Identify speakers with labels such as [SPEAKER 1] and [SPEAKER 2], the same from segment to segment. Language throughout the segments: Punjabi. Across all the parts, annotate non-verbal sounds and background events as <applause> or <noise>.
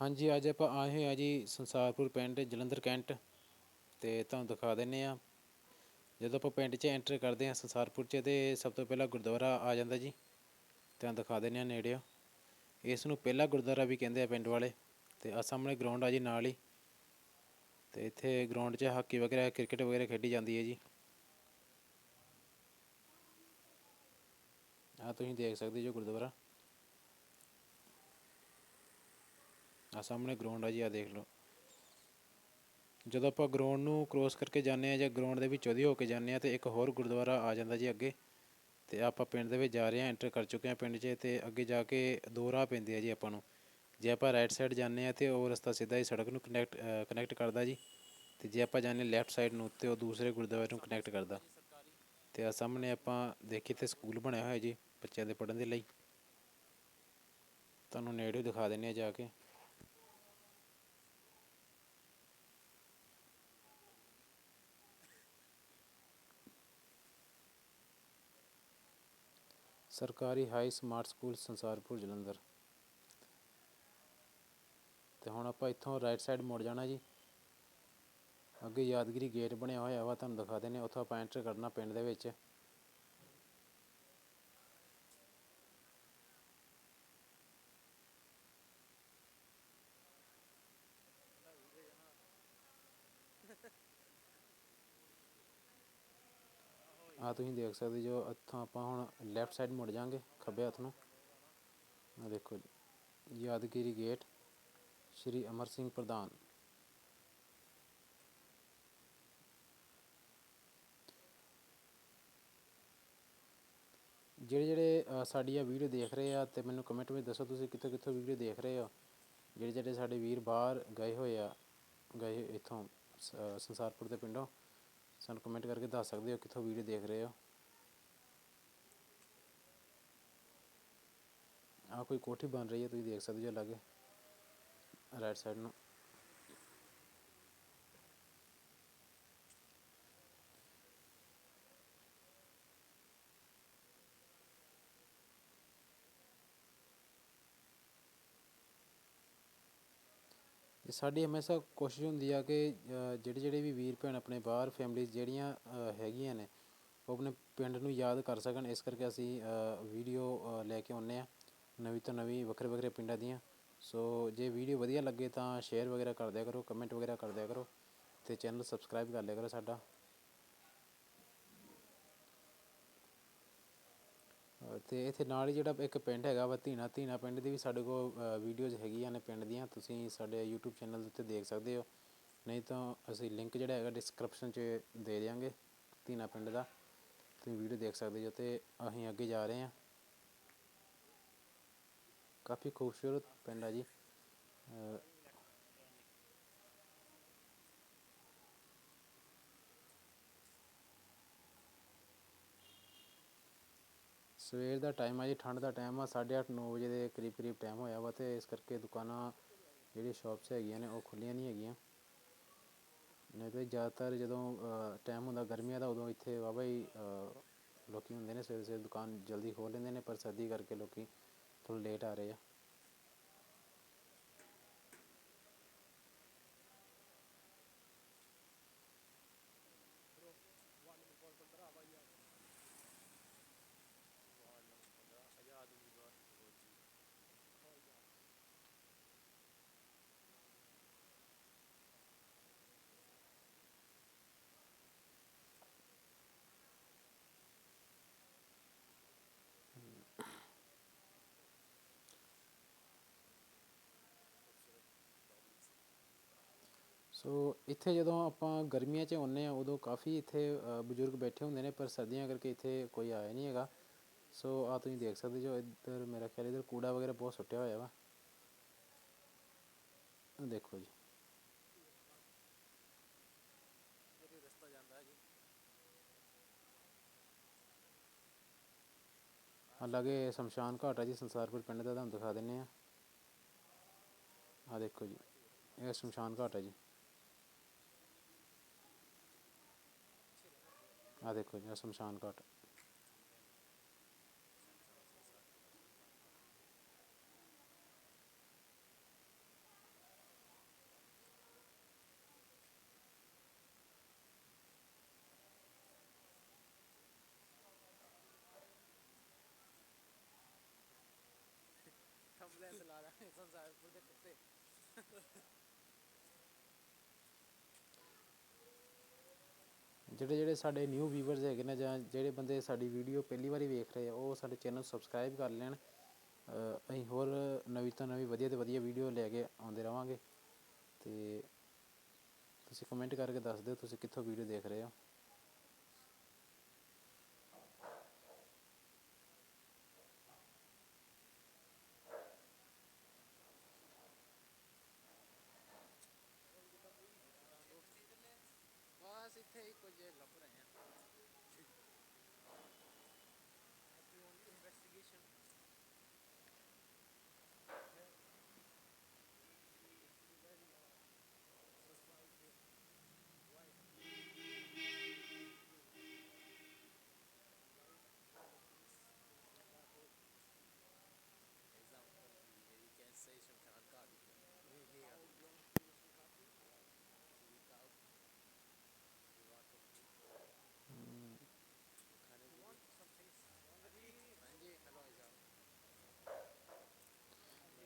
[SPEAKER 1] ਹਾਂਜੀ, ਅੱਜ ਆਪਾਂ ਆਏ ਹੋਏ ਆ ਜੀ ਸੰਸਾਰਪੁਰ ਪਿੰਡ ਜਲੰਧਰ ਕੈਂਟ ਤੇ ਤੁਹਾਨੂੰ ਦਿਖਾ ਦਿੰਨੇ ਆ ਜਦੋਂ ਆਪਾਂ ਪਿੰਡ 'ਚ ਐਂਟਰ ਕਰਦੇ ਆ ਸੰਸਾਰਪੁਰ 'ਚ ਤੇ ਸਭ ਤੋਂ ਪਹਿਲਾਂ ਗੁਰਦੁਆਰਾ ਆ ਜਾਂਦਾ ਜੀ, ਤੁਹਾਨੂੰ ਦਿਖਾ ਦਿੰਨੇ ਆ ਨੇੜਿਓ। ਇਸ ਨੂੰ ਪਹਿਲਾ ਗੁਰਦੁਆਰਾ ਵੀ ਕਹਿੰਦੇ ਆ ਪਿੰਡ ਵਾਲੇ ਤੇ ਆ ਸਾਹਮਣੇ ਗਰਾਊਂਡ ਆ ਜੀ ਨਾਲ ਹੀ। ਤੇ ਇੱਥੇ ਗਰਾਊਂਡ 'ਚ ਹਾਕੀ ਵਗੈਰਾ, ਕ੍ਰਿਕਟ ਵਗੈਰਾ ਖੇਡੀ ਜਾਂਦੀ ਹੈ ਜੀ। ਆ ਤੁਸੀਂ ਦੇਖ ਸਕਦੇ ਜੋ ਗੁਰਦੁਆਰਾ। ਆ ਸਾਹਮਣੇ ਗਰਾਊਂਡ ਆ ਜੀ ਆ ਦੇਖ ਲਓ। ਜਦੋਂ ਆਪਾਂ ਗਰਾਊਂਡ ਨੂੰ ਕ੍ਰੋਸ ਕਰਕੇ ਜਾਂਦੇ ਆ ਜਾਂ ਗਰਾਊਂਡ ਦੇ ਵਿੱਚੋਂ ਦੀ ਹੋ ਕੇ ਜਾਂਦੇ ਆ ਤੇ ਇੱਕ ਹੋਰ ਗੁਰਦੁਆਰਾ ਆ ਜਾਂਦਾ ਜੀ ਅੱਗੇ ਤੇ ਆਪਾਂ ਪਿੰਡ ਦੇ ਵਿੱਚ ਜਾ ਰਹੇ ਆ ਐਂਟਰ ਕਰ ਚੁੱਕੇ ਆ ਪਿੰਡ 'ਚ ਤੇ ਅੱਗੇ ਜਾ ਕੇ ਦੋ ਰਾਹ ਪੈਂਦੇ ਆ ਜੀ ਆਪਾਂ ਨੂੰ। ਜੇ ਆਪਾਂ ਰਾਈਟ ਸਾਈਡ ਜਾਂਦੇ ਆ ਤੇ ਉਹ ਰਸਤਾ ਸਿੱਧਾ ਹੀ ਸੜਕ ਨੂੰ ਕਨੈਕਟ ਕਨੈਕਟ ਕਰਦਾ ਜੀ ਤੇ ਜੇ ਆਪਾਂ ਜਾਂਦੇ ਲੈਫਟ ਸਾਈਡ ਨੂੰ ਤੇ ਉਹ ਦੂਸਰੇ ਗੁਰਦੁਆਰੇ ਨੂੰ ਕਨੈਕਟ ਕਰਦਾ। ਤੇ ਆ ਸਾਹਮਣੇ ਆਪਾਂ ਦੇਖੀ ਤੇ ਸਕੂਲ ਬਣਿਆ ਹੋਇਆ ਜੀ ਬੱਚਿਆਂ ਦੇ ਪੜ੍ਹਨ ਦੇ ਲਈ। ਤੁਹਾਨੂੰ ਨੇੜੇ ਦਿਖਾ ਦਿੰਨੇ ਆ ਜਾ ਕੇ। ਸਰਕਾਰੀ high smart school Sansarpur, Jalandhar. ਤੇ ਹੁਣ ਆਪਾਂ ਇੱਥੋਂ ਰਾਈਟ ਸਾਈਡ ਮੁੜ ਜਾਣਾ ਜੀ। ਅੱਗੇ ਯਾਦਗਿਰੀ ਗੇਟ ਬਣਿਆ ਹੋਇਆ ਵਾ, ਤੁਹਾਨੂੰ ਦਿਖਾ ਦਿੰਦੇ ਹਾਂ। ਉੱਥੋਂ ਆਪਾਂ ਐਂਟਰ ਕਰਨਾ ਪਿੰਡ ਦੇ ਵਿੱਚ। ਆ ਤੁਸੀਂ ਦੇਖ ਸਕਦੇ ਜੋ ਇੱਥੋਂ ਆਪਾਂ ਹੁਣ ਲੈਫਟ ਸਾਈਡ ਮੁੜ ਜਾਾਂਗੇ ਖੱਬੇ ਹੱਥ ਨੂੰ। ਆ ਦੇਖੋ ਜੀ, ਯਾਦਗਿਰੀ ਗੇਟ, ਸ਼੍ਰੀ ਅਮਰ ਸਿੰਘ ਪ੍ਰਧਾਨ। ਜਿਹੜੇ ਜਿਹੜੇ ਸਾਡੀ ਆ ਵੀਡੀਓ ਦੇਖ ਰਹੇ ਆ ਤੇ ਮੈਨੂੰ ਕਮੈਂਟ ਵਿੱਚ ਦੱਸੋ ਤੁਸੀਂ ਕਿੱਥੋਂ ਕਿੱਥੋਂ ਵੀਡੀਓ ਦੇਖ ਰਹੇ ਹੋ। ਜਿਹੜੇ ਜਿਹੜੇ ਸਾਡੇ ਵੀਰ ਬਾਹਰ ਗਏ ਹੋਏ ਆ, ਗਏ ਇੱਥੋਂ, ਸ- ਸੰਸਾਰਪੁਰ ਦੇ ਪਿੰਡੋਂ। ਸਾਨੂੰ ਕਮੈਂਟ ਕਰਕੇ ਦੱਸ ਸਕਦੇ ਹੋ ਕਿੱਥੋਂ ਵੀਡੀਓ ਦੇਖ ਰਹੇ ਹੋ। ਆ ਕੋਈ ਕੋਠੀ ਬਣ ਰਹੀ ਹੈ, ਤੁਸੀਂ ਦੇਖ ਸਕਦੇ ਹੋ ਲਾਗੇ। ਰਾਈਟ ਸਾਈਡ ਨੂੰ। ਅਤੇ ਸਾਡੀ ਹਮੇਸ਼ਾ ਕੋਸ਼ਿਸ਼ ਹੁੰਦੀ ਆ ਕਿ ਜਿਹੜੇ ਜਿਹੜੇ ਵੀ ਵੀਰ ਭੈਣ ਆਪਣੇ ਬਾਹਰ ਫੈਮਿਲੀਜ਼ ਜਿਹੜੀਆਂ ਹੈਗੀਆਂ ਨੇ, ਉਹ ਆਪਣੇ ਪਿੰਡ ਨੂੰ ਯਾਦ ਕਰ ਸਕਣ। ਇਸ ਕਰਕੇ ਅਸੀਂ ਵੀਡੀਓ ਲੈ ਕੇ ਆਉਂਦੇ ਹਾਂ ਨਵੀਂ ਤੋਂ ਨਵੀਂ ਵੱਖਰੇ ਵੱਖਰੇ ਪਿੰਡਾਂ ਦੀਆਂ। ਸੋ ਜੇ ਵੀਡੀਓ ਵਧੀਆ ਲੱਗੇ ਤਾਂ ਸ਼ੇਅਰ ਵਗੈਰਾ ਕਰ ਦਿਆ ਕਰੋ ਕਮੈਂਟ ਵਗੈਰਾ ਕਰ ਦਿਆ ਕਰੋ ਅਤੇ ਚੈਨਲ ਸਬਸਕ੍ਰਾਈਬ ਕਰ ਲਿਆ ਕਰੋ ਸਾਡਾ। ਅਤੇ ਇੱਥੇ ਨਾਲ ਹੀ ਜਿਹੜਾ ਇੱਕ ਪਿੰਡ ਹੈਗਾ ਵਾ ਧੀਣਾ ਧੀਣਾ ਪਿੰਡ ਦੀ ਵੀ ਸਾਡੇ ਕੋਲ ਵੀਡੀਓਜ਼ ਹੈਗੀਆਂ ਨੇ ਪਿੰਡ ਦੀਆਂ, ਤੁਸੀਂ ਸਾਡੇ ਯੂਟਿਊਬ ਚੈਨਲ ਦੇ ਉੱਤੇ ਦੇਖ ਸਕਦੇ ਹੋ। ਨਹੀਂ ਤਾਂ ਅਸੀਂ ਲਿੰਕ ਜਿਹੜਾ ਹੈਗਾ ਡਿਸਕ੍ਰਿਪਸ਼ਨ 'ਚ ਦੇ ਦਿਆਂਗੇ ਧੀਣਾ ਪਿੰਡ ਦਾ। ਤੁਸੀਂ ਵੀਡੀਓ ਦੇਖ ਸਕਦੇ ਹੋ ਤੇ ਅਸੀਂ ਅੱਗੇ ਜਾ ਰਹੇ ਹਾਂ। ਕਾਫੀ ਖੂਬਸੂਰਤ ਪਿੰਡ ਆ ਜੀ। ਸਵੇਰ ਦਾ ਟਾਈਮ ਆ ਜੀ ਠੰਡ ਦਾ ਟਾਈਮ ਆ 8:30 9 ਵਜੇ ਦੇ ਕਰੀਬ ਕਰੀਬ ਟਾਈਮ ਹੋਇਆ ਵਾ ਤੇ ਇਸ ਕਰਕੇ ਦੁਕਾਨਾਂ ਜਿਹੜੀ ਸ਼ਾਪਸ ਹੈਗੀਆਂ ਨੇ ਉਹ ਖੁੱਲੀਆਂ ਨਹੀਂ ਹੈਗੀਆਂ। ਨਹੀਂ ਤੇ ਜ਼ਿਆਦਾਤਰ ਜਦੋਂ ਟਾਈਮ ਹੁੰਦਾ ਗਰਮੀਆਂ ਦਾ ਉਦੋਂ ਇੱਥੇ ਵਾਹਵਾ ਹੀ ਅ, ਲੋਕੀ ਹੁੰਦੇ ਨੇ ਸਵੇਰੇ ਸਵੇਰੇ ਦੁਕਾਨ ਜਲਦੀ ਖੋਲ੍ਹ ਲੈਂਦੇ ਨੇ ਪਰ ਸਰਦੀ ਕਰਕੇ ਲੋਕੀ ਥੋੜ੍ਹਾ ਲੇਟ ਆ ਰਹੇ ਆ। ਸੋ ਇੱਥੇ ਜਦੋਂ ਆਪਾਂ ਗਰਮੀਆਂ 'ਚ ਆਉਂਦੇ ਆ ਉਦੋਂ ਕਾਫੀ ਇੱਥੇ ਬਜ਼ੁਰਗ ਬੈਠੇ ਹੁੰਦੇ ਨੇ, ਪਰ ਸਰਦੀਆਂ ਕਰਕੇ ਇੱਥੇ ਕੋਈ ਆਇਆ ਨਹੀਂ ਹੈਗਾ। ਸੋ ਆ ਤੁਸੀਂ ਦੇਖ ਸਕਦੇ ਜੋ ਇੱਧਰ ਮੇਰਾ ਖਿਆਲ ਇੱਧਰ ਕੂੜਾ ਵਗੈਰਾ ਬਹੁਤ ਸੁੱਟਿਆ ਹੋਇਆ ਵਾ। ਦੇਖੋ ਜੀ। ਆ ਸ਼ਮਸ਼ਾਨ ਘਾਟ ਹੈ ਜੀ, ਸੰਸਾਰਪੁਰ ਪਿੰਡ ਦਾ, ਤੁਹਾਨੂੰ ਦਿਖਾ ਦਿੰਨੇ ਆ ਆ ਦੇਖੋ ਜੀ, ਇਹ ਸ਼ਮਸ਼ਾਨ ਘਾਟ ਹੈ ਜੀ। ਆ ਦੇਖੋ ਜੀ ਸ਼ਮਸ਼ਾਨ ਘਾਟ। <laughs> ਐਂਬੂਲੈਂਸ ਲਾ ਰਹੇ ਸੰਸਾਰਪੁਰ ਦੇ ਕੁੱਤੇ। ਜਿਹੜੇ ਜਿਹੜੇ ਸਾਡੇ ਨਿਊ ਵੀਵਰਸ ਹੈਗੇ ਨੇ ਜਾਂ ਜਿਹੜੇ ਬੰਦੇ ਸਾਡੀ ਵੀਡੀਓ ਪਹਿਲੀ ਵਾਰੀ ਵੇਖ ਰਹੇ ਆ, ਉਹ ਸਾਡੇ ਚੈਨਲ ਨੂੰ ਸਬਸਕ੍ਰਾਈਬ ਕਰ ਲੈਣ। ਅਸੀਂ ਹੋਰ ਨਵੀਂ ਤੋਂ ਨਵੀਂ ਵਧੀਆ ਤੋਂ ਵਧੀਆ ਵੀਡੀਓ ਲੈ ਕੇ ਆਉਂਦੇ ਰਵਾਂਗੇ। ਤੇ ਤੁਸੀਂ ਕਮੈਂਟ ਕਰਕੇ ਦੱਸ ਦਿਓ ਤੁਸੀਂ ਕਿੱਥੋਂ ਵੀਡੀਓ ਦੇਖ ਰਹੇ ਹੋ।
[SPEAKER 2] ਬਸ ਇੱਥੇ ਹੀ ਕੁਝ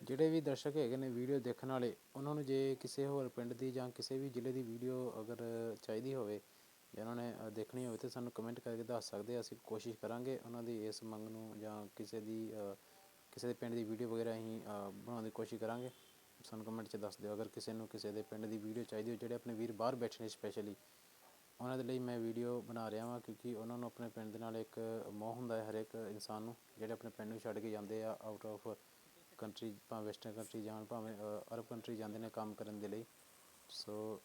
[SPEAKER 1] ਜਿਹੜੇ ਵੀ ਦਰਸ਼ਕ ਹੈਗੇ ਨੇ ਵੀਡੀਓ ਦੇਖਣ ਵਾਲੇ, ਉਹਨਾਂ ਨੂੰ ਜੇ ਕਿਸੇ ਹੋਰ ਪਿੰਡ ਦੀ ਜਾਂ ਕਿਸੇ ਵੀ ਜ਼ਿਲ੍ਹੇ ਦੀ ਵੀਡੀਓ ਅਗਰ ਚਾਹੀਦੀ ਹੋਵੇ ਜਾਂ ਉਹਨਾਂ ਨੇ ਦੇਖਣੀ ਹੋਵੇ ਤਾਂ ਸਾਨੂੰ ਕਮੈਂਟ ਕਰਕੇ ਦੱਸ ਸਕਦੇ ਆ, ਅਸੀਂ ਕੋਸ਼ਿਸ਼ ਕਰਾਂਗੇ ਉਹਨਾਂ ਦੀ ਇਸ ਮੰਗ ਨੂੰ ਜਾਂ ਕਿਸੇ ਦੀ ਕਿਸੇ ਦੇ ਪਿੰਡ ਦੀ ਵੀਡੀਓ ਵਗੈਰਾ ਅਸੀਂ ਬਣਾਉਣ ਦੀ ਕੋਸ਼ਿਸ਼ ਕਰਾਂਗੇ। ਸਾਨੂੰ ਕਮੈਂਟ 'ਚ ਦੱਸ ਦਿਓ, ਅਗਰ ਕਿਸੇ ਨੂੰ ਕਿਸੇ ਦੇ ਪਿੰਡ ਦੀ ਵੀਡੀਓ ਚਾਹੀਦੀ ਹੋ ਜਿਹੜੇ ਆਪਣੇ ਵੀਰ ਬਾਹਰ ਬੈਠੇ ਨੇ ਸਪੈਸ਼ਲੀ ਉਹਨਾਂ ਦੇ ਲਈ ਮੈਂ ਵੀਡੀਓ ਬਣਾ ਰਿਹਾ ਹਾਂ ਕਿਉਂਕਿ ਉਹਨਾਂ ਨੂੰ ਆਪਣੇ ਪਿੰਡ ਦੇ ਨਾਲ ਇੱਕ ਮੋਹ ਹੁੰਦਾ ਹੈ ਇੱਕ ਇਨਸਾਨ ਨੂੰ, ਜਿਹੜੇ ਆਪਣੇ ਪਿੰਡ ਨੂੰ ਛੱਡ ਕੇ ਜਾਂਦੇ ਆ ਆਊਟ ਆਫ ਕੰਟਰੀ ਭਾਵੇਂ ਵੈਸਟਰਨ ਕੰਟਰੀ ਜਾਣ ਭਾਵੇਂ ਅਰਬ ਕੰਟਰੀ ਜਾਂਦੇ ਨੇ ਕੰਮ ਕਰਨ ਦੇ ਲਈ ਸੋ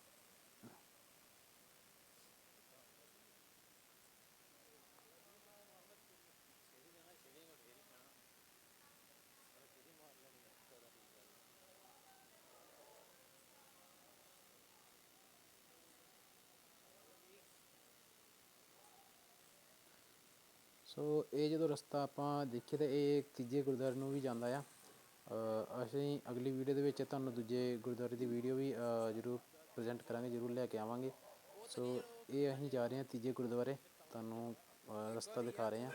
[SPEAKER 1] ਸੋ ਇਹ ਜਦੋਂ ਰਸਤਾ ਆਪਾਂ ਦੇਖੀਏ ਤਾਂ ਇਹ ਤੀਜੇ ਗੁਰਦੁਆਰੇ ਨੂੰ ਵੀ ਜਾਂਦਾ ਆ। ਅਸੀਂ ਅਗਲੀ ਵੀਡੀਓ ਦੇ ਵਿੱਚ ਤੁਹਾਨੂੰ ਦੂਜੇ ਗੁਰਦੁਆਰੇ ਦੀ ਵੀਡੀਓ ਵੀ ਜ਼ਰੂਰ ਪ੍ਰਜੈਂਟ ਕਰਾਂਗੇ ਜ਼ਰੂਰ ਲੈ ਕੇ ਆਵਾਂਗੇ। ਸੋ ਇਹ ਅਸੀਂ ਜਾ ਰਹੇ ਹਾਂ ਤੀਜੇ ਗੁਰਦੁਆਰੇ। ਤੁਹਾਨੂੰ ਰਸਤਾ ਦਿਖਾ ਰਹੇ ਹਾਂ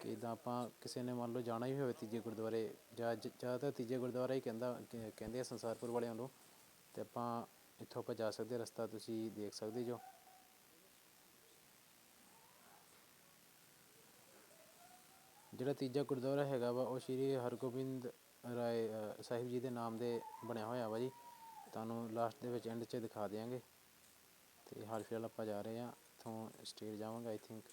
[SPEAKER 1] ਕਿ ਇਦਾਂ ਆਪਾਂ ਕਿਸੇ ਨੇ ਮੰਨ ਲਓ ਜਾਣਾ ਹੀ ਹੋਵੇ ਤੀਜੇ ਗੁਰਦੁਆਰੇ ਜਾਂ ਜ- ਜ਼ਿਆਦਾਤਰ ਤੀਜੇ ਗੁਰਦੁਆਰਾ ਹੀ ਕਹਿੰਦਾ ਕਹਿੰਦੇ ਆ ਸੰਸਾਰਪੁਰ ਵਾਲਿਆਂ ਨੂੰ। ਤੇ ਆਪਾਂ ਇੱਥੋਂ ਆਪਾਂ ਜਾ ਸਕਦੇ ਹਾਂ, ਰਸਤਾ ਤੁਸੀਂ ਦੇਖ ਸਕਦੇ ਜੋ। ਜਿਹੜਾ ਤੀਜਾ ਗੁਰਦੁਆਰਾ ਹੈਗਾ ਵਾ, ਉਹ ਸ਼੍ਰੀ ਹਰਗੋਬਿੰਦ ਰਾਏ ਸਾਹਿਬ ਜੀ ਦੇ ਨਾਮ ਦੇ ਬਣਿਆ ਹੋਇਆ ਵਾ ਜੀ। ਤੁਹਾਨੂੰ ਲਾਸਟ ਦੇ ਵਿੱਚ ਐਂਡ 'ਚ ਦਿਖਾ ਦਿਆਂਗੇ। ਅਤੇ ਹਾਲ ਫਿਲਹਾਲ ਆਪਾਂ ਜਾ ਰਹੇ ਹਾਂ, ਇੱਥੋਂ ਸਟੇਟ ਜਾਵਾਂਗੇ ਆਈ ਥਿੰਕ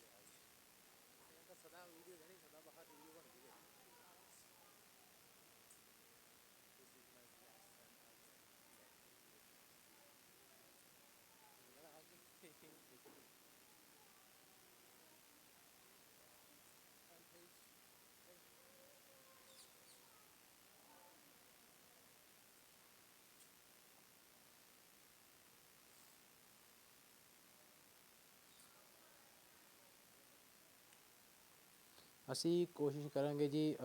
[SPEAKER 1] ਅਸੀਂ ਕੋਸ਼ਿਸ਼ ਕਰਾਂਗੇ ਜੀ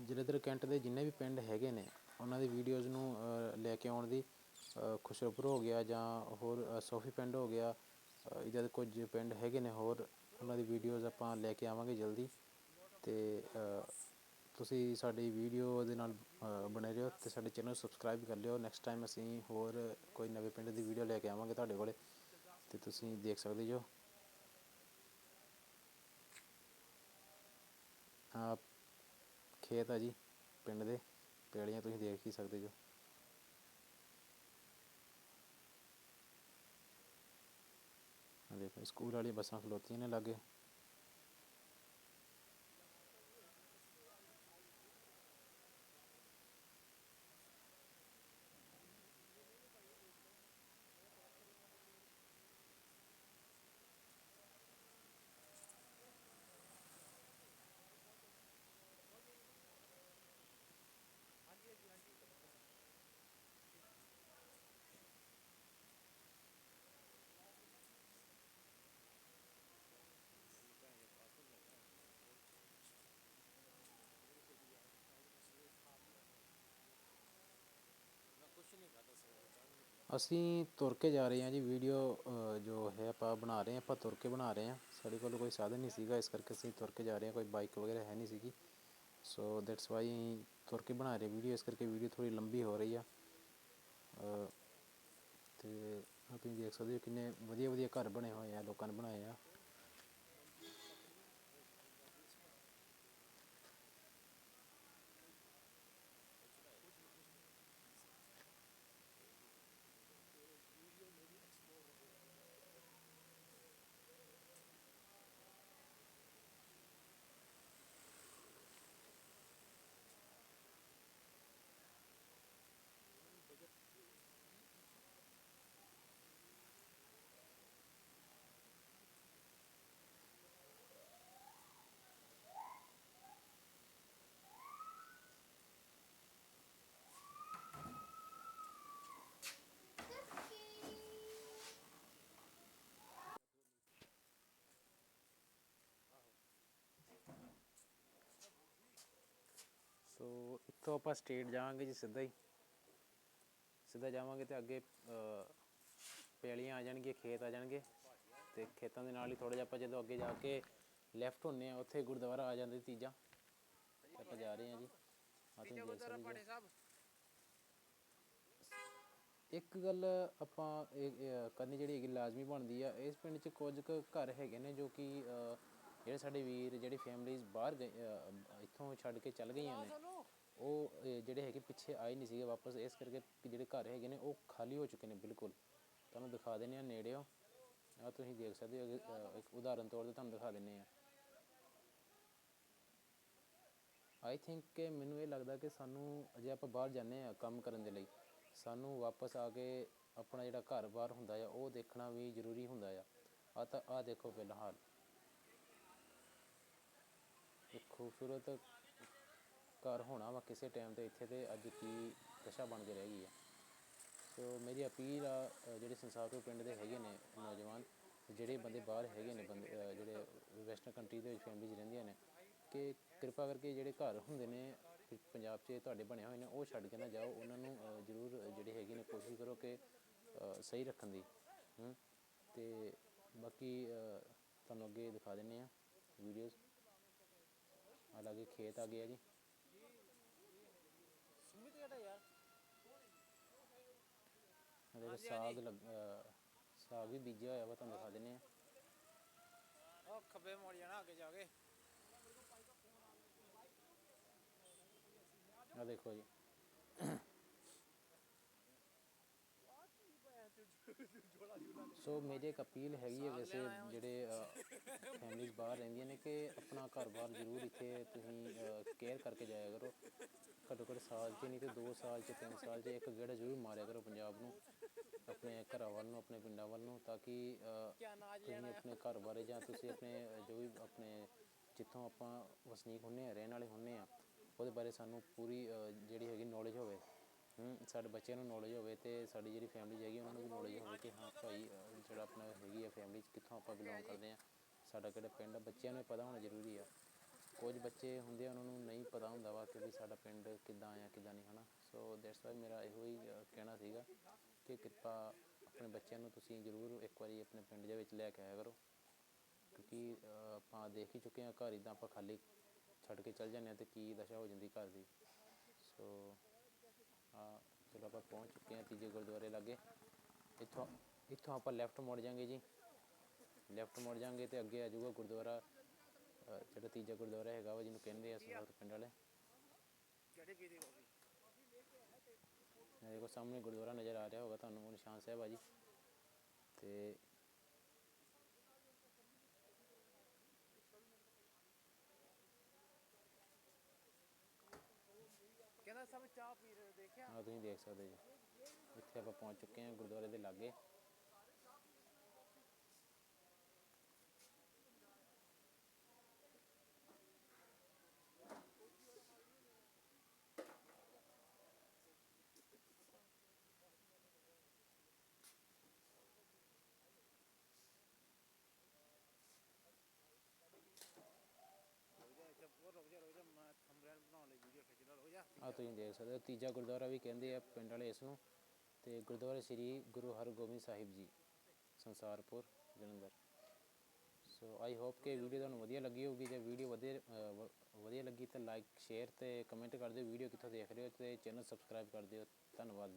[SPEAKER 1] ਜਲੰਧਰ ਕੈਂਟ ਦੇ ਜਿੰਨੇ ਵੀ ਪਿੰਡ ਹੈਗੇ ਨੇ ਉਹਨਾਂ ਦੀ ਵੀਡੀਓਜ਼ ਨੂੰ ਲੈ ਕੇ ਆਉਣ ਦੀ ਅ, ਖੁਸ਼ਰਪੁਰ ਹੋ ਗਿਆ ਜਾਂ ਹੋਰ ਸੋਫੀ ਪਿੰਡ ਹੋ ਗਿਆ ਇੱਦਾਂ ਦੇ ਕੁਝ ਪਿੰਡ ਹੈਗੇ ਨੇ ਹੋਰ ਉਹਨਾਂ ਦੀ ਵੀਡੀਓਜ਼ ਆਪਾਂ ਲੈ ਕੇ ਆਵਾਂਗੇ ਜਲਦੀ। ਅਤੇ ਤੁਸੀਂ ਸਾਡੀ ਵੀਡੀਓ ਦੇ ਨਾਲ ਅ, ਬਣੇ ਰਹੋ ਅਤੇ ਸਾਡੇ ਚੈਨਲ ਨੂੰ ਸਬਸਕ੍ਰਾਈਬ ਕਰ ਲਿਓ। ਨੈਕਸਟ ਟਾਈਮ ਅਸੀਂ ਹੋਰ ਕੋਈ ਨਵੇਂ ਪਿੰਡ ਦੀ ਵੀਡੀਓ ਲੈ ਕੇ ਆਵਾਂਗੇ ਤੁਹਾਡੇ ਕੋਲ ਅਤੇ ਤੁਸੀਂ ਦੇਖ ਸਕਦੇ ਜੋ। ਆ ਖੇਤ ਆ ਜੀ, ਪਿੰਡ ਦੇ, ਪੇੜੀਆਂ ਤੁਸੀਂ ਦੇਖ ਹੀ ਸਕਦੇ ਜੋ। ਆ ਦੇਖੋ ਸਕੂਲ ਵਾਲੀਆਂ ਬੱਸਾਂ ਖਲੋਤੀਆਂ ਨੇ ਲਾਗੇ। ਅਸੀਂ ਤੁਰ ਕੇ ਜਾ ਰਹੇ ਹਾਂ ਜੀ ਵੀਡੀਓ ਜੋ ਹੈ ਆਪਾਂ ਬਣਾ ਰਹੇ ਹਾਂ ਆਪਾਂ ਤੁਰ ਕੇ ਬਣਾ ਰਹੇ ਹਾਂ। ਸਾਡੇ ਕੋਲ ਕੋਈ ਸਾਧਨ ਨਹੀਂ ਸੀਗਾ ਇਸ ਕਰਕੇ ਅਸੀਂ ਤੁਰ ਕੇ ਜਾ ਰਹੇ ਹਾਂ ਕੋਈ ਬਾਈਕ ਵਗੈਰਾ ਹੈ ਨਹੀਂ ਸੀਗੀ। ਸੋ ਦੈਟਸ ਵਾਈ ਤੁਰ ਕੇ ਬਣਾ ਰਹੇ ਵੀਡੀਓ ਇਸ ਕਰਕੇ ਵੀਡੀਓ ਥੋੜੀ ਲੰਬੀ ਹੋ ਰਹੀ ਆ। ਅ, ਤੇ ਤੁਸੀਂ ਦੇਖ ਸਕਦੇ ਹੋ ਕਿੰਨੇ ਵਧੀਆ ਵਧੀਆ ਘਰ ਬਣੇ ਹੋਏ ਆ ਲੋਕਾਂ ਨੇ ਬਣਾਏ ਆ। ਸੋ ਇੱਥੋਂ ਆਪਾਂ ਸਟੇਟ ਜਾਵਾਂਗੇ ਜੀ ਸਿੱਧਾ ਹੀ। ਸਿੱਧਾ ਜਾਵਾਂਗੇ ਤੇ ਅੱਗੇ ਪੈਲੀਆਂ ਆ ਜਾਣਗੀਆਂ ਖੇਤ ਆ ਜਾਣਗੇ ਤੇ ਖੇਤਾਂ ਦੇ ਨਾਲ ਹੀ ਥੋੜਾ ਜਿਹਾ ਆਪਾਂ ਜਦੋਂ ਅੱਗੇ ਜਾ ਕੇ ਲੈਫਟ ਹੁੰਨੇ ਆ ਉੱਥੇ ਗੁਰਦੁਆਰਾ ਆ ਜਾਂਦਾ ਤੀਜਾ। ਆਪਾਂ ਜਾ ਰਹੇ ਜੀ। ਆ ਤੁਸੀਂ ਦੇਖ ਸਕਦੇ
[SPEAKER 2] ਪਾਣੇ
[SPEAKER 1] ਜੀ
[SPEAKER 2] ਸਾਹਿਬ।
[SPEAKER 1] ਇੱਕ ਗੱਲ ਆਪਾਂ ਕਰਨੀ ਜਿਹੜੀ ਹੈਗੀ ਲਾਜ਼ਮੀ ਬਣਦੀ ਆ ਇਸ ਪਿੰਡ 'ਚ ਕੁਝ ਕੁ ਘਰ ਹੈਗੇ ਨੇ ਜੋ ਕਿ ਜਿਹੜੇ ਸਾਡੇ ਵੀਰ ਜਿਹੜੀ ਫੈਮਲੀਜ਼ ਬਾਹਰ ਗਏ ਅ, ਇੱਥੋਂ ਛੱਡ ਕੇ ਚੱਲ ਗਈਆਂ ਨੇ ਉਹ ਅਹ, ਜਿਹੜੇ ਹੈਗੇ ਪਿੱਛੇ ਆਏ ਨਹੀਂ ਸੀਗੇ ਵਾਪਸ ਇਸ ਕਰਕੇ ਕਿ ਜਿਹੜੇ ਘਰ ਹੈਗੇ ਨੇ ਉਹ ਖਾਲੀ ਹੋ ਚੁੱਕੇ ਨੇ ਬਿਲਕੁਲ। ਤੁਹਾਨੂੰ ਦਿਖਾ ਦਿੰਦੇ ਆ ਨੇੜਿਓ। ਆ ਤੁਸੀਂ ਦੇਖ ਸਕਦੇ ਹੋ ਕਿ, ਅਹ, ਇੱਕ ਉਦਾਹਰਨ ਤੌਰ ਤੇ ਤੁਹਾਨੂੰ ਦਿਖਾ ਦਿੰਦੇ ਆ ਆਈ ਥਿੰਕ ਕਿ ਮੈਨੂੰ ਇਹ ਲੱਗਦਾ ਕਿ ਸਾਨੂੰ ਅਜੇ ਆਪਾਂ ਬਾਹਰ ਜਾਂਦੇ ਆ ਕੰਮ ਕਰਨ ਦੇ ਲਈ। ਸਾਨੂੰ ਵਾਪਸ ਆ ਕੇ ਆਪਣਾ ਜਿਹੜਾ ਘਰ-ਬਾਰ ਹੁੰਦਾ ਆ ਉਹ ਦੇਖਣਾ ਵੀ ਜ਼ਰੂਰੀ ਹੁੰਦਾ ਆ। ਆ ਤਾਂ ਆ ਦੇਖੋ ਫਿਲਹਾਲ। ਇੱਕ ਖੂਬਸੂਰਤ ਘਰ ਹੋਣਾ ਵਾ ਕਿਸੇ ਟਾਈਮ ਤੇ ਇੱਥੇ ਤੇ ਅੱਜ ਕੀ ਦਸ਼ਾ ਬਣ ਕੇ ਰਹਿ ਗਈ ਆ। ਸੋ ਮੇਰੀ ਅਪੀਲ ਆ ਅ, ਜਿਹੜੇ ਸੰਸਾਰਪੁਰ ਪਿੰਡ ਦੇ ਹੈਗੇ ਨੇ ਨੌਜਵਾਨ ਜਿਹੜੇ ਬੰਦੇ ਬਾਹਰ ਹੈਗੇ ਨੇ ਬੰਦੇ ਜਿਹੜੇ ਵੈਸਟਰਨ ਕੰਟਰੀ ਦੇ ਵਿੱਚ ਫੈਮਿਲੀਜ਼ ਰਹਿੰਦੀਆਂ ਨੇ ਕਿ ਕਿਰਪਾ ਕਰਕੇ ਜਿਹੜੇ ਘਰ ਹੁੰਦੇ ਨੇ ਪੰਜਾਬ 'ਚ ਤੁਹਾਡੇ ਬਣੇ ਹੋਏ ਨੇ ਉਹ ਛੱਡ ਕੇ ਨਾ ਜਾਓ। ਉਹਨਾਂ ਨੂੰ ਜ਼ਰੂਰ ਜਿਹੜੇ ਹੈਗੇ ਨੇ ਕੋਸ਼ਿਸ਼ ਕਰੋ ਕਿ ਸਹੀ ਰੱਖਣ ਦੀ ਹੂੰ। ਤੇ ਬਾਕੀ ਤੁਹਾਨੂੰ ਅੱਗੇ ਦਿਖਾ ਦਿੰਨੇ ਆ ਵੀਡੀਓਜ਼ ਆ ਲਾਗੇ ਖੇਤ ਆ ਗਿਆ ਜੀ।
[SPEAKER 2] ਸੁਮਿਤ ਕਿਹੜਾ ਯਾਰ।
[SPEAKER 1] ਇਹਦੇ ਵਿੱਚ ਸਾਗ ਲੱਗ ਸਾਗ ਵੀ ਬੀਜਿਆ ਹੋਇਆ ਵਾ ਤੁਹਾਨੂੰ ਦਿਖਾ ਦਿੰਨੇ ਆ
[SPEAKER 2] ਉਹ ਖੱਬੇ ਮੋੜ ਜਾਣਾ ਅੱਗੇ ਜਾ ਕੇ।
[SPEAKER 1] ਆ ਦੇਖੋ ਜੀ। ਸੋ ਮੇਰੀ ਇੱਕ ਅਪੀਲ ਹੈਗੀ ਹੈ ਵੈਸੇ ਜਿਹੜੇ ਫੈਮਲੀਜ਼ ਬਾਹਰ ਰਹਿੰਦੀਆਂ ਨੇ ਕਿ ਆਪਣਾ ਘਰ-ਬਾਰ ਜ਼ਰੂਰ ਇੱਥੇ ਤੁਸੀਂ ਕੇਅਰ ਕਰਕੇ ਜਾਇਆ ਕਰੋ। ਘੱਟੋ ਘੱਟ ਸਾਲ 'ਚ ਨਹੀਂ ਤੇ 2 ਸਾਲ 'ਚ 3 ਸਾਲ 'ਚ ਇੱਕ ਗੇੜਾ ਜ਼ਰੂਰ ਮਾਰਿਆ ਕਰੋ ਪੰਜਾਬ ਨੂੰ, ਆਪਣੇ ਘਰਾਂ ਵੱਲ ਨੂੰ, ਆਪਣੇ ਪਿੰਡਾਂ ਵੱਲ ਨੂੰ ਤਾਂ ਕਿ ਤੁਸੀਂ ਆਪਣੇ ਘਰ ਬਾਰੇ ਜਾਂ ਤੁਸੀਂ ਆਪਣੇ ਜੋ ਵੀ ਆਪਣੇ ਜਿੱਥੋਂ ਆਪਾਂ ਵਸਨੀਕ ਹੁੰਨੇ ਆ, ਰਹਿਣ ਵਾਲੇ ਹੁੰਨੇ ਆ, ਉਹਦੇ ਬਾਰੇ ਸਾਨੂੰ ਪੂਰੀ ਜਿਹੜੀ ਹੈਗੀ ਨੌਲੇਜ ਹੋਵੇ। ਸਾਡੇ ਬੱਚਿਆਂ ਨੂੰ ਨੌਲੇਜ ਹੋਵੇ ਤੇ ਸਾਡੀ ਜਿਹੜੀ ਫੈਮਿਲੀ ਹੈਗੀ ਉਹਨਾਂ ਨੂੰ ਵੀ ਨੌਲੇਜ ਹੋਵੇ ਕਿ ਹਾਂ ਭਾਈ ਜਿਹੜਾ ਆਪਣਾ ਹੈਗੀ ਆ ਫੈਮਿਲੀ ਕਿੱਥੋਂ ਆਪਾਂ ਬਿਲੋਂਗ ਕਰਦੇ ਆ ਸਾਡਾ ਕਿਹੜਾ ਪਿੰਡ ਆ, ਬੱਚਿਆਂ ਨੂੰ ਇਹ ਪਤਾ ਹੋਣਾ ਜ਼ਰੂਰੀ ਆ। ਕੁਝ ਬੱਚੇ ਹੁੰਦੇ ਆ, ਉਹਨਾਂ ਨੂੰ ਨਹੀਂ ਪਤਾ ਹੁੰਦਾ ਵਾ ਕਿ ਵੀ ਸਾਡਾ ਪਿੰਡ ਕਿੱਦਾਂ ਆ, ਕਿੱਦਾਂ ਨਹੀਂ, ਹਨਾ? ਸੋ ਦੈਟਸ ਵਾਈ ਮੇਰਾ ਇਹੋ ਹੀ ਕਹਿਣਾ ਸੀਗਾ ਕਿ ਕਿਰਪਾ ਆਪਣੇ ਬੱਚਿਆਂ ਨੂੰ ਤੁਸੀਂ ਜ਼ਰੂਰ ਇੱਕ ਵਾਰੀ ਆਪਣੇ ਪਿੰਡ ਦੇ ਵਿੱਚ ਲੈ ਕੇ ਆਇਆ ਕਰੋ। ਕਿਉਂਕਿ ਆਪਾਂ ਦੇਖ ਹੀ ਚੁੱਕੇ ਹਾਂ ਘਰ ਇਦਾਂ ਆਪਾਂ ਖਾਲੀ ਛੱਡ ਕੇ ਚੱਲ ਜਾਂਦੇ ਹਾਂ ਤੇ ਕੀ ਦਸ਼ਾ ਹੋ ਜਾਂਦੀ ਘਰ ਦੀ। ਸੋ ਚਲੋ ਆਪਾਂ ਪਹੁੰਚ ਚੁੱਕੇ ਹਾਂ ਤੀਜੇ ਗੁਰਦੁਆਰੇ ਲਾਗੇ। ਇੱਥੋਂ ਇੱਥੋਂ ਆਪਾਂ ਲੈਫਟ ਮੁੜ ਜਾਾਂਗੇ ਜੀ। ਲੈਫਟ ਮੁੜ ਜਾਾਂਗੇ ਤੇ ਅੱਗੇ ਆ ਜਾਊਗਾ ਗੁਰਦੁਆਰਾ ਜਿਹੜਾ ਤੀਜਾ ਗੁਰਦੁਆਰਾ ਹੈਗਾ ਵਾ ਜਿਹਨੂੰ ਕਹਿੰਦੇ ਆ ਸਹੌਰ ਪਿੰਡ ਵਾਲੇ।
[SPEAKER 2] ਕਿਹੜੇ ਪੀ
[SPEAKER 1] ਦੇਖੋ ਸਾਹਮਣੇ ਗੁਰਦੁਆਰਾ ਨਜ਼ਰ ਆ ਰਿਹਾ ਹੋਗਾ ਤੁਹਾਨੂੰ, ਨਿਸ਼ਾਨ ਸਾਹਿਬ ਆ ਜੀ। ਤੇ
[SPEAKER 2] ਕਹਿੰਦਾ ਸਭ ਚਾਹ ਪੀ ਰਹੇ ਦੇਖਿਆ
[SPEAKER 1] ਆ ਤੁਸੀਂ ਦੇਖ ਸਕਦੇ ਜੀ। ਇੱਥੇ ਆਪਾਂ ਪਹੁੰਚ ਚੁੱਕੇ ਹਾਂ ਗੁਰਦੁਆਰੇ ਦੇ ਲਾਗੇ
[SPEAKER 2] ਰੁਕ ਜਾ ਇੱਥੇ ਬਹੁਤ ਰੁਕ ਜਾ ਰੁਕ ਜਾ ਮੈਂ ਥੰਬਨੇਲ ਬਣਾਉਣ ਲਈ ਵੀਡੀਓ ਖਿੱਚ ਲਾ ਰੁਕ ਜਾ
[SPEAKER 1] ਆ ਤੁਸੀਂ ਦੇਖ ਸਕਦੇ ਹੋ, ਤੀਜਾ ਗੁਰਦੁਆਰਾ ਵੀ ਕਹਿੰਦੇ ਆ ਪਿੰਡ ਵਾਲੇ ਇਸ ਨੂੰ, ਤੇ ਗੁਰਦੁਆਰਾ ਸ੍ਰੀ Guru Hargobind Sahib ji, Sansarpur, Jalandhar. So I hope ਕਿ ਵੀਡੀਓ ਤੁਹਾਨੂੰ ਵਧੀਆ ਲੱਗੀ ਹੋਊਗੀ, ਜੇ ਵੀਡੀਓ ਵਧੀਆ ਵਧੀਆ ਲੱਗੀ ਤਾਂ ਲਾਈਕ ਸ਼ੇਅਰ ਤੇ ਕਮੈਂਟ ਕਰ ਦਿਓ ਵੀਡੀਓ ਕਿੱਥੋਂ ਦੇਖ ਰਹੇ ਹੋ ਤੇ ਚੈਨਲ ਸਬਸਕ੍ਰਾਈਬ ਕਰ ਦਿਓ। ਧੰਨਵਾਦ।